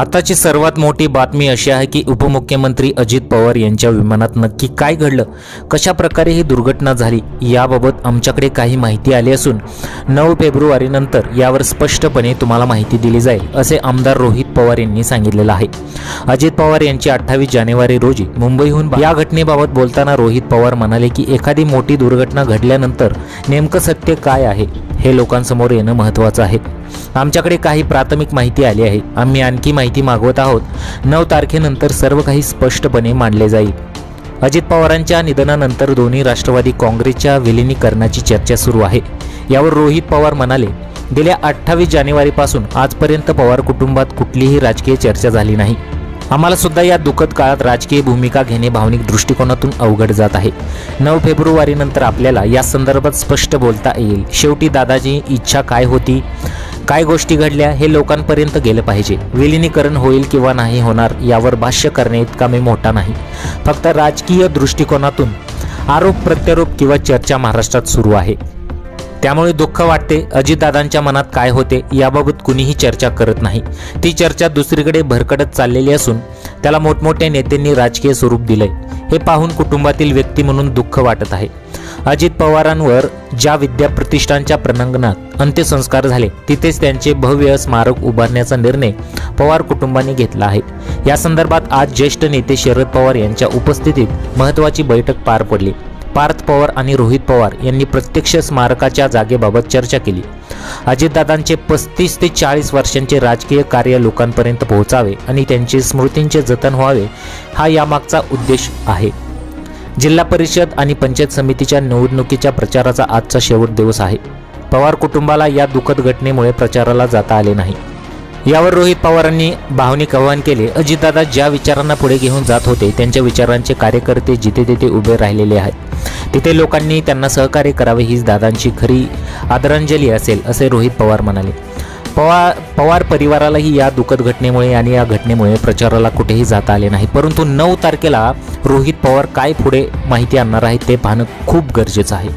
आताची सर्वात मोठी बातमी अशी आहे की उपमुख्यमंत्री अजित पवार यांच्या विमानात नक्की काय घडलं? कशा प्रकारे ही दुर्घटना झाली? याबाबत आमच्याकडे काही माहिती आली असून नऊ फेब्रुवारीनंतर यावर स्पष्टपणे तुम्हाला माहिती दिली जाईल असे आमदार रोहित पवार यांनी सांगितलेलं आहे. अजित पवार यांची अठ्ठावीस जानेवारी रोजी मुंबईहून या घटनेबाबत बोलताना रोहित पवार म्हणाले की एखादी मोठी दुर्घटना घडल्यानंतर नेमकं सत्य काय आहे? हे लोकांसमोर येणं महत्त्वाचं आहे. आमच्याकडे काही प्राथमिक माहिती आली आहे. आम्ही आणखी माहिती मागवत आहोत. नऊ तारखेनंतर सर्व काही स्पष्टपणे मांडले जाईल. अजित पवारांच्या निधनानंतर दोन्ही राष्ट्रवादी काँग्रेसच्या विलिनीकरणाची चर्चा सुरू आहे. यावर रोहित पवार म्हणाले गेल्या अठ्ठावीस जानेवारीपासून आजपर्यंत पवार कुटुंबात कुठलीही राजकीय चर्चा झाली नाही. आम्हाला सुद्धा या दुःखद काळात राजकीय भूमिका घेणे भावनिक दृष्टिकोनातून अवघड जात आहे. नऊ फेब्रुवारीनंतर आपल्याला या संदर्भात स्पष्ट बोलता येईल. शेवटी दादाची इच्छा काय होती? काय गोष्टी घडल्या? हे लोकांपर्यंत गेलं पाहिजे. विलिनीकरण होईल किंवा नाही होणार यावर भाष्य करणे इतका मी मोठा नाही. फक्त राजकीय दृष्टिकोनातून आरोप प्रत्यारोप किंवा चर्चा महाराष्ट्रात सुरू आहे. त्यामुळे दुःख वाटते अजितदादांच्या मनात काय होते याबाबत कुणीही चर्चा करत नाही. ती चर्चा दुसरीकडे भरकटत चाललेली असून त्याला मोठमोठ्या नेत्यांनी राजकीय स्वरूप दिलंय. हे पाहून कुटुंबातील व्यक्ती म्हणून दुःख वाटत आहे. अजित पवारांवर ज्या विद्याप्रतिष्ठानच्या प्रणांगणात अंत्यसंस्कार झाले तिथेच त्यांचे भव्य स्मारक उभारण्याचा निर्णय पवार कुटुंबाने घेतला आहे. या संदर्भात आज ज्येष्ठ नेते शरद पवार यांच्या उपस्थितीत महत्त्वाची बैठक पार पडली. पार्थ पवार आणि रोहित पवार यांनी प्रत्यक्ष स्मारकाच्या जागेबाबत चर्चा केली. अजितदादांचे पस्तीस ते चाळीस वर्षांचे राजकीय कार्य लोकांपर्यंत पोहोचावे आणि त्यांचे स्मृतींचे जतन व्हावे हा यामागचा उद्देश आहे. जिल्हा परिषद आणि पंचायत समितीच्या निवडणुकीच्या प्रचाराचा आजचा शेवट दिवस आहे. पवार कुटुंबाला या दुःखद घटनेमुळे प्रचाराला जाता आले नाही. यावर रोहित पवारांनी भावनिक आवाहन केले. अजितदादा ज्या विचारांना पुढे घेऊन जात होते त्यांच्या विचारांचे कार्यकर्ते जिथे तिथे उभे राहिलेले आहेत. तिथे लोकांनी त्यांना सहकार्य करावे हीच दादांची खरी आदरांजली असेल असे रोहित पवार म्हणाले. पवार पवार परिवारालाही या दुःखद घटनेमुळे आणि या घटनेमुळे प्रचाराला कुठेही जाता आले नाही. परंतु नऊ तारखेला रोहित पवार काय पुढे माहिती आणणार आहेत ते पाहणं खूप गरजेचं आहे.